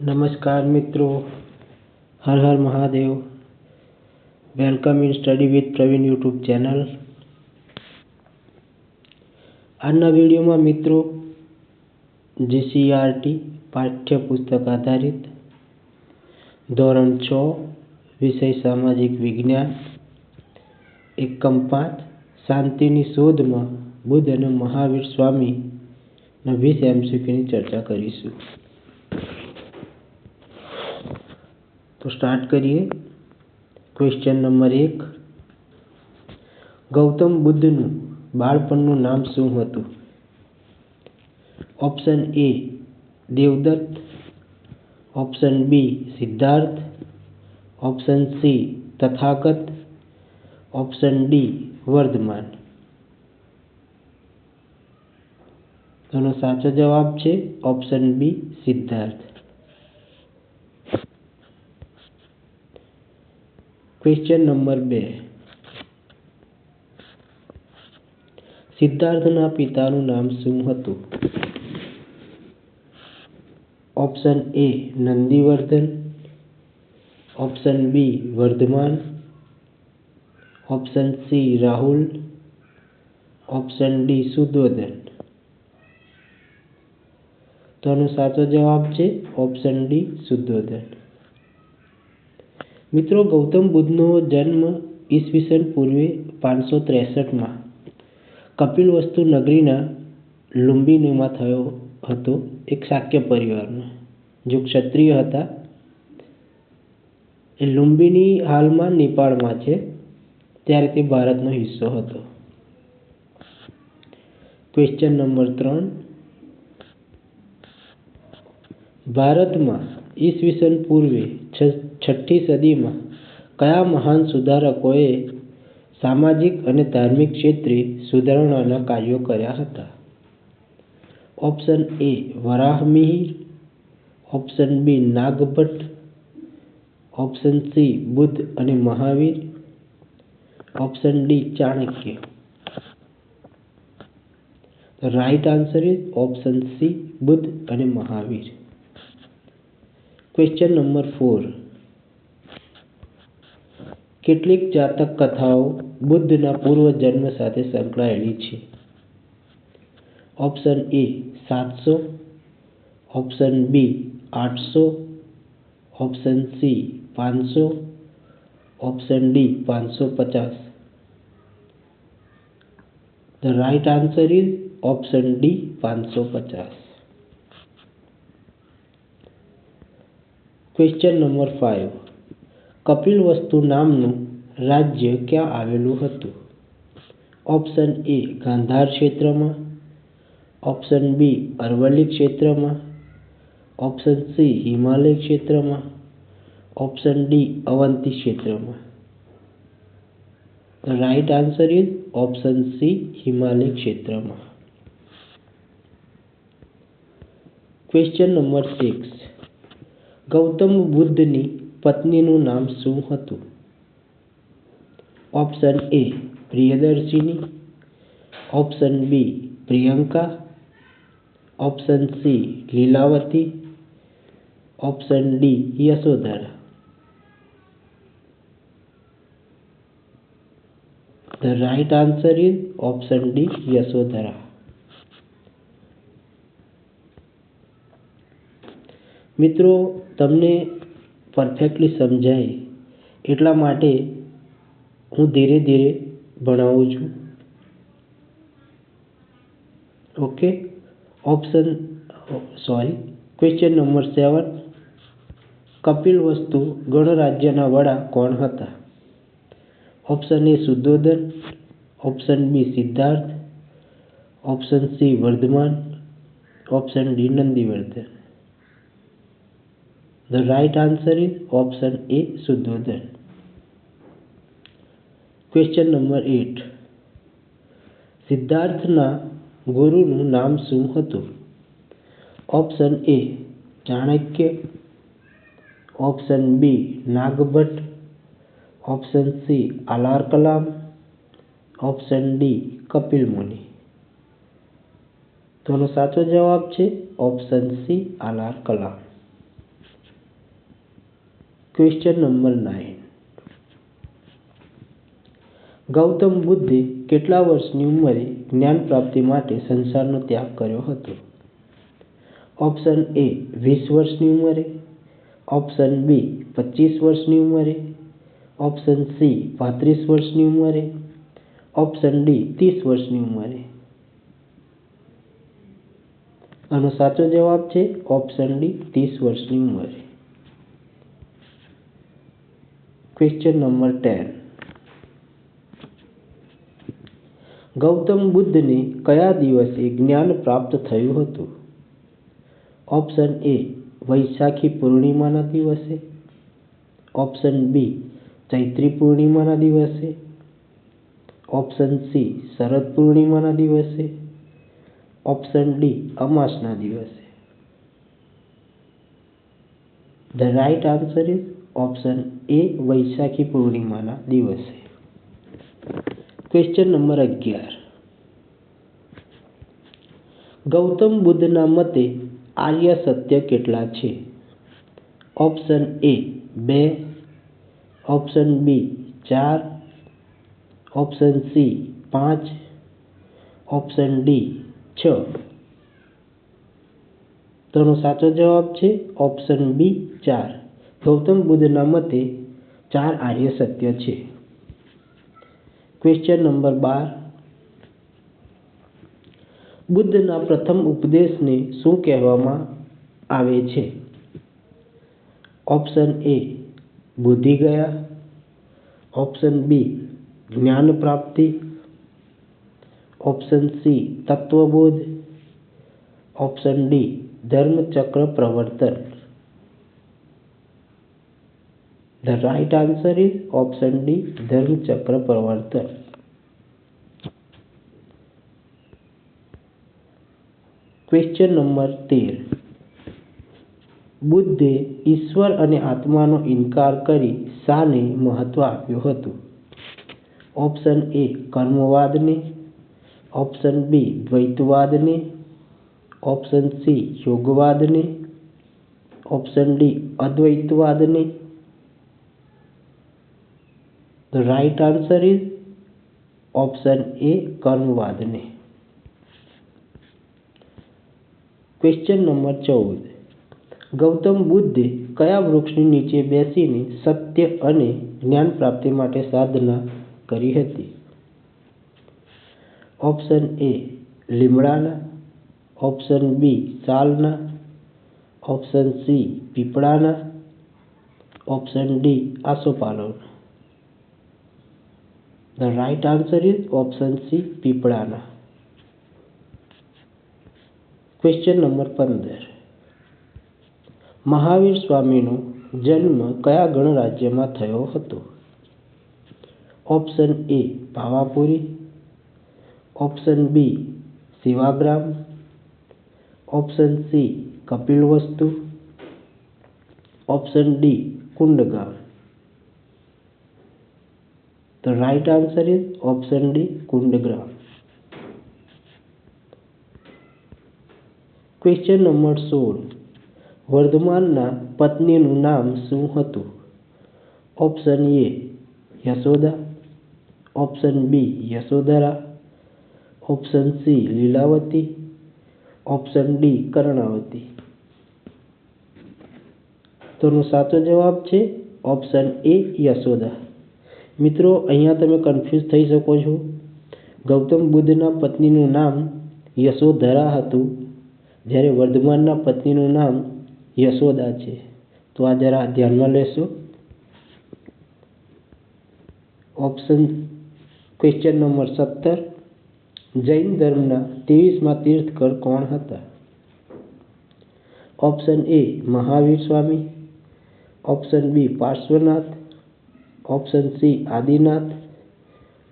નમસ્કાર મિત્રો. Har Har Mahadev. Welcome in study with Praveen YouTube channel આજના વિડીયોમાં મિત્રો જીસીઆરટી પાઠ્યપુસ્તક આધારિત ધોરણ છ, વિષય સામાજિક વિજ્ઞાન, એકમ પાંચ, શાંતિની શોધમાં બુદ્ધ અને મહાવીર સ્વામીના વીસ એમસીક્યુની ચર્ચા કરીશું. તો સ્ટાર્ટ કરીએ. ક્વેશ્ચન નંબર એક. ગૌતમ બુદ્ધનું બાળપણનું નામ શું હતું? Option A Devadatta. Option B Siddhartha. Option C Tathagata option D Vardhaman. તેનો સાચો જવાબ છે option B Siddhartha. Question number બે. સિદ્ધાર્થના પિતાનું નામ શું હતું? Option A Nandivardhan. Option B Vardhaman. Option C Rahul. Option D Shuddhodana તો આનો સાચો જવાબ છે ઓપ્શન ડી શુદ્ધોધન મિત્રો, ગૌતમ બુદ્ધનો જન્મ ઈસવીસન પૂર્વે પાંચસો ત્રેસઠમાં કપિલવસ્તુ નગરીના લુંબિનીમાં થયો હતો, એક શાક્ય પરિવારમાં જો ક્ષત્રિય હતા, એ લુંબિની હાલમાં નેપાળમાં છે, ત્યારે તે ભારતનો હિસ્સો હતો. ક્વેશ્ચન નંબર ત્રણ. ભારતમાં ઈસવીસન પૂર્વે છઠ્ઠી સદીમાં કયા મહાન સુધારકોએ સામાજિક અને ધાર્મિક ક્ષેત્રે સુધારણાના કાર્યો કર્યા હતા? Option A Varahamihira, option B Nagabhatta, option C Buddha અને Mahavira, option D Chanakya. Right answer is option C Buddha અને મહાવીર. Question number four. કેટલીક જાતક કથાઓ બુદ્ધના પૂર્વ જન્મ સાથે સંકળાયેલી છે. ઓપ્શન એ સાતસો, ઓપ્શન બી આઠસો, ઓપ્શન સી પાંચસો, ઓપ્શન ડી પાંચસો પચાસ. The right answer is option D પાંચસો પચાસ. ક્વેશ્ચન નંબર ફાઇવ કપિલવસ્તુ નામનું રાજ્ય ક્યાં આવેલું હતું? ઓપ્શન એ ગાંધાર ક્ષેત્રમાં, ઓપ્શન બી અરવલ્લી ક્ષેત્રમાં, ઓપ્શન સી હિમાલય ક્ષેત્રમાં, ઓપ્શન ડી અવંતી ક્ષેત્રમાં. Right answer is option C Himalaya ક્ષેત્રમાં. ક્વેશ્ચન નંબર સિક્સ ગૌતમ બુદ્ધની પત્નીનું નામ શું હતું? Option A Priyadarshini, option B Priyanka, option C Lilavati, option D Yashodhara. The right answer is option D Yashodhara. મિત્રો, તમને પરફેક્ટલી સમજાય એટલા માટે હું ધીરે ધીરે ભણાવું છું. Okay option sorry question number seven Kapilavastu ગણરાજ્યના વડા કોણ હતા? Option A Shuddhodana option B Siddhartha. Option C Vardhaman. Option D Nandivardhan. The right answer is option A Shuddhodana question number eight સિદ્ધાર્થના ગુરુનું નામ શું હતું? Option A Chanakya option B Nagabhatta option C Alara Kalama option D Kapila Muni તો સાચો જવાબ છે option C Alara Kalama question number nine Gautam બુદ્ધે કેટલા વર્ષની ઉંમરે જ્ઞાન પ્રાપ્તિ માટે સંસારનો ત્યાગ કર્યો હતો? ઓપ્શન એ વીસ વર્ષની ઉંમરે. ઓપ્શન બી પચીસ વર્ષની ઉંમરે. ઓપ્શન સી પાંત્રીસ વર્ષની ઉંમરે. ઓપ્શન ડી ત્રીસ વર્ષની ઉંમરે. આનો સાચો જવાબ છે ઓપ્શન ડી ત્રીસ વર્ષની ઉંમરે. ક્વેશ્ચન નંબર ટેન ગૌતમ બુદ્ધને કયા દિવસે જ્ઞાન પ્રાપ્ત થયું હતું? ઓપ્શન એ વૈશાખી પૂર્ણિમાના દિવસે. ઓપ્શન બી ચૈત્રી પૂર્ણિમાના દિવસે. ઓપ્શન સી શરદ પૂર્ણિમાના દિવસે. ઓપ્શન ડી અમાસના દિવસે. The right answer is option A Vaishakhi પૂર્ણિમાના દિવસે ક્વેશ્ચન નંબર અગિયાર ગૌતમ બુદ્ધના મતે આર્ય સત્ય કેટલા છે ઓપ્શન એ બે ઓપ્શન બી ચાર ઓપ્શન સી પાંચ ઓપ્શન ડી છ તેનો સાચો જવાબ છે ઓપ્શન બી ચાર ગૌતમ બુદ્ધના મતે ચાર આર્ય સત્ય છે. ક્વેશ્ચન નંબર બાર. બુદ્ધના પ્રથમ ઉપદેશને શું કહેવામાં આવે છે? ઓપ્શન એ બુદ્ધિ ગયા. ઓપ્શન બી જ્ઞાન પ્રાપ્તિ. ઓપ્શન સી તત્વબોધ. ઓપ્શન ડી ધર્મચક્ર પ્રવર્તન. ધ right answer is option D ધર્મચક્ર પ્રવર્તન ક્વેશ્ચન નંબર તેર. બુદ્ધે ઈશ્વર અને આત્માનો ઇનકાર કરી શાને મહત્વ આપ્યું હતું. ઓપ્શન એ કર્મવાદને. ઓપ્શન બી દ્વૈતવાદને. ઓપ્શન સી યોગવાદને. ઓપ્શન ડી અદ્વૈતવાદને. The right answer is option A કર્મવાદને ક્વેશ્ચન નંબર ચૌદ ગૌતમ બુદ્ધે કયા વૃક્ષની નીચે બેસીને સત્ય અને જ્ઞાન પ્રાપ્તિ માટે સાધના કરી હતી? ઓપ્શન એ લીમડાના. ઓપ્શન બી સાલના. ઓપ્શન સી પીપળાના. ઓપ્શન ડી આસોપાલવના. The right answer is option C પીપળાના ક્વેશ્ચન નંબર પંદર. મહાવીર સ્વામીનો જન્મ કયા ગણરાજ્યમાં થયો હતો? Option A Bhavapuri. Option B Sevagram option C Kapilavastu option D Kundagam. The right answer is option D Kundagram question number સોળ. વર્ધમાનના પત્નીનું નામ શું હતું? Option A Yashoda. Option B Yashodhara. Option C Lilavati. Option D Karnavati. તેનો સાચો જવાબ છે ઓપ્શન એ યશોદા. મિત્રો, અહીંયા તમે કન્ફ્યુઝ થઈ શકો છો. ગૌતમ બુદ્ધના પત્નીનું નામ યશોધરા હતું. જ્યારે વર્ધમાનના પત્નીનું નામ યશોદા છે. તો આ જરા ધ્યાનમાં લેશો. ઓપ્શન ક્વેશ્ચન નંબર સત્તર. જૈન ધર્મના ત્રેવીસમાં તીર્થકર કોણ હતા? Option A Mahavir Swami. Option B Parshvanath. Option C Adinath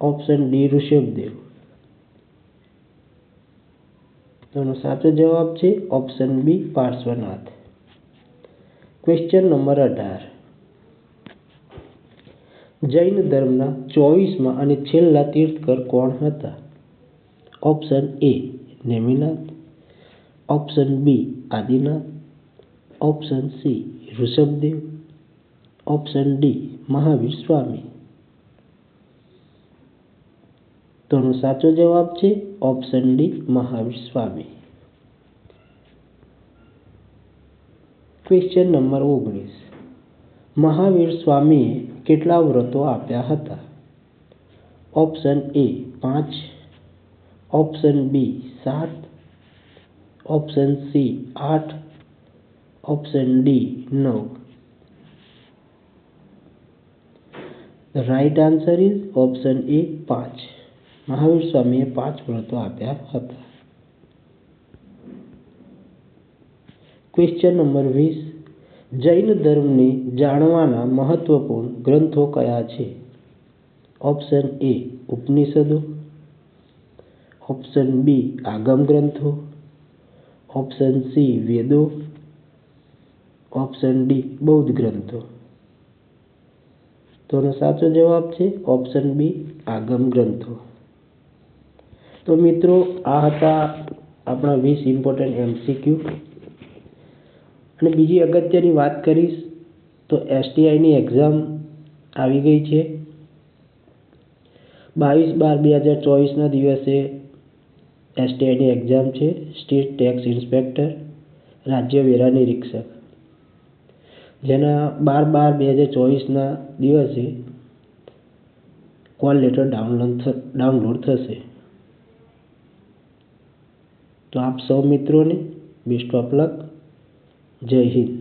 option D Rishabhdev તેનો સાચો જવાબ છે option B Parshvanath question number અઢાર. જૈન ધર્મના ચોવીસમાં અને છેલ્લા તીર્થકર કોણ હતા? Option A Neminath option B Adinath option C Rishabhdev option D, Mahavir Swami. તો આનો સાચો જવાબ છે option D, Mahavir Swami. Question number ઓગણીસ. મહાવીર સ્વામીએ કેટલા વ્રતો આપ્યા હતા? ઓપ્શન એ પાંચ, ઓપ્શન બી સાત, ઓપ્શન સી આઠ, ઓપ્શન ડી નવ. Right answer is option A પાંચ. મહાવીર સ્વામીએ પાંચ વ્રતો આપ્યા હતા. ક્વેશ્ચન નંબર વીસ. જૈન ધર્મને જાણવાના મહત્વપૂર્ણ ગ્રંથો કયા છે? Option A ઉપનિષદો. ઓપ્શન બી આગમ ગ્રંથો. ઓપ્શન સી વેદો. ઓપ્શન ડી બૌદ્ધ ગ્રંથો. તો આનો સાચો જવાબ છે ઓપ્શન બી આગમ ગ્રંથો. તો મિત્રો, આ હતા આપણા વીસ ઇમ્પોર્ટન્ટ એમસીક્યુ અને બીજી અગત્યની વાત કરીશ, તો એસટીઆઈની એક્ઝામ આવી ગઈ છે. બાવીસ બાર બે હજાર ચોવીસના દિવસે એસટીઆઈની એક્ઝામ છે. સ્ટેટ ટેક્સ ઇન્સ્પેક્ટર રાજ્ય વેરા નિરીક્ષક. જેના બાર બાર બે હજાર ચોવીસના દિવસે કોલ લેટર ડાઉનલોડ ડાઉનલોડ થશે. તો આપ સૌ મિત્રોને બેસ્ટ ઓફ લક જય હિન્દ.